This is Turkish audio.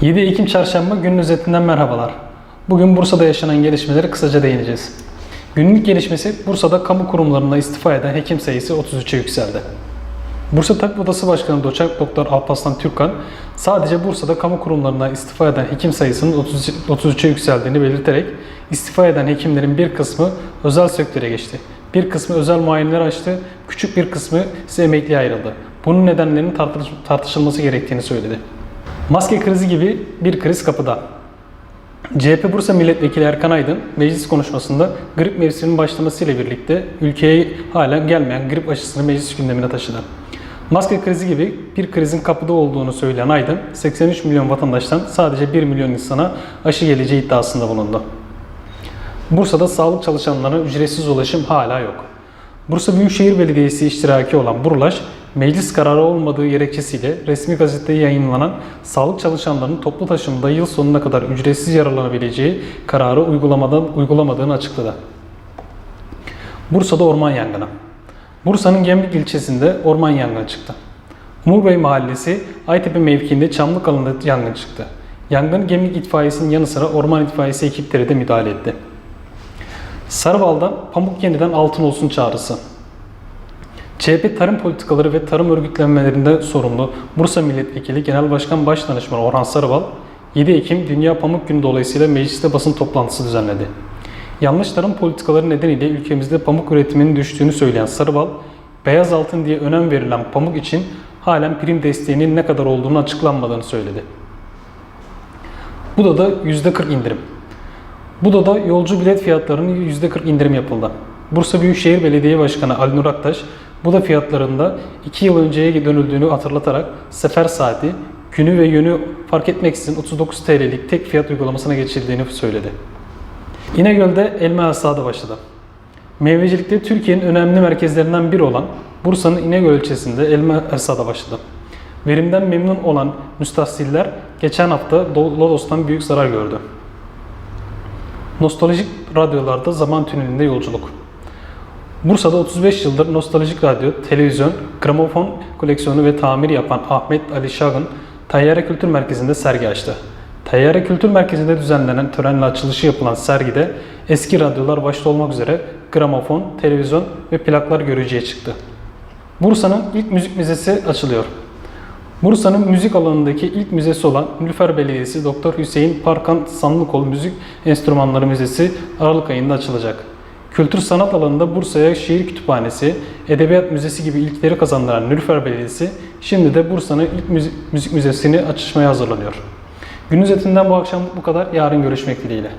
7 Ekim Çarşamba günün özetinden merhabalar. Bugün Bursa'da yaşanan gelişmeleri kısaca değineceğiz. Günlük gelişmesi Bursa'da kamu kurumlarında istifa eden hekim sayısı 33'e yükseldi. Bursa Tabip Odası Başkanı Doçent Doktor Alparslan Türkan, sadece Bursa'da kamu kurumlarında istifa eden hekim sayısının 30 33'e yükseldiğini belirterek, istifa eden hekimlerin bir kısmı özel sektöre geçti. Bir kısmı özel muayeneler açtı, küçük bir kısmı ise emekliye ayrıldı. Bunun nedenlerinin tartış- tartışılması gerektiğini söyledi. Maske krizi gibi bir kriz kapıda. CHP Bursa Milletvekili Erkan Aydın meclis konuşmasında grip mevsiminin başlamasıyla birlikte ülkeye hala gelmeyen grip aşısını meclis gündemine taşıdı. Maske krizi gibi bir krizin kapıda olduğunu söyleyen Aydın, 83 milyon vatandaştan sadece 1 milyon insana aşı geleceği iddiasında bulundu. Bursa'da sağlık çalışanlarına ücretsiz ulaşım hala yok. Bursa Büyükşehir Belediyesi iştiraki olan Burulaş, meclis kararı olmadığı gerekçesiyle resmi gazetede yayınlanan sağlık çalışanlarının toplu taşımada yıl sonuna kadar ücretsiz yararlanabileceği kararı uygulamadan uygulamadığını açıkladı. Bursa'da orman yangını. Bursa'nın Gemlik ilçesinde orman yangını çıktı. Umurbey Mahallesi Aytepe mevkiinde Çamlık alanında yangın çıktı. Yangın Gemlik itfaiyesinin yanı sıra orman itfaiyesi ekipleri de müdahale etti. Sarıbal'da pamuk yeniden altın olsun çağrısı. CHP tarım politikaları ve tarım örgütlenmelerinde sorumlu Bursa Milletvekili Genel Başkan Başdanışmanı Orhan Sarıbal, 7 Ekim Dünya Pamuk Günü dolayısıyla mecliste basın toplantısı düzenledi. Yanlış tarım politikaları nedeniyle ülkemizde pamuk üretiminin düştüğünü söyleyen Sarıbal, beyaz altın diye önem verilen pamuk için halen prim desteğinin ne kadar olduğunu açıklanmadığını söyledi. Bu da %40 indirim. Buda'da yolcu bilet fiyatlarının %40 indirim yapıldı. Bursa Büyükşehir Belediye Başkanı Ali Nur Aktaş, Buda fiyatlarında 2 yıl önceye dönüldüğünü hatırlatarak sefer saati, günü ve yönü fark etmeksizin 39 TL'lik tek fiyat uygulamasına geçildiğini söyledi. İnegöl'de elma hasadı başladı. Meyvecilikte Türkiye'nin önemli merkezlerinden biri olan Bursa'nın İnegöl ilçesinde elma hasadı başladı. Verimden memnun olan müstahsiller geçen hafta Lodos'tan büyük zarar gördü. Nostaljik radyolarda zaman tünelinde yolculuk. Bursa'da 35 yıldır nostaljik radyo, televizyon, gramofon koleksiyonu ve tamir yapan Ahmet Ali Şagın, Tayyare Kültür Merkezi'nde sergi açtı. Tayyare Kültür Merkezi'nde düzenlenen törenle açılışı yapılan sergide eski radyolar başta olmak üzere gramofon, televizyon ve plaklar görücüye çıktı. Bursa'nın ilk müzik müzesi açılıyor. Bursa'nın müzik alanındaki ilk müzesi olan Nilüfer Belediyesi Dr. Hüseyin Parkan Sanlıkol Müzik Enstrümanları Müzesi Aralık ayında açılacak. Kültür sanat alanında Bursa'ya şiir kütüphanesi, edebiyat müzesi gibi ilkleri kazandıran Nilüfer Belediyesi şimdi de Bursa'nın ilk müzik, müzesini açışmaya hazırlanıyor. Günün özetinden bu akşam bu kadar. Yarın görüşmek dileğiyle.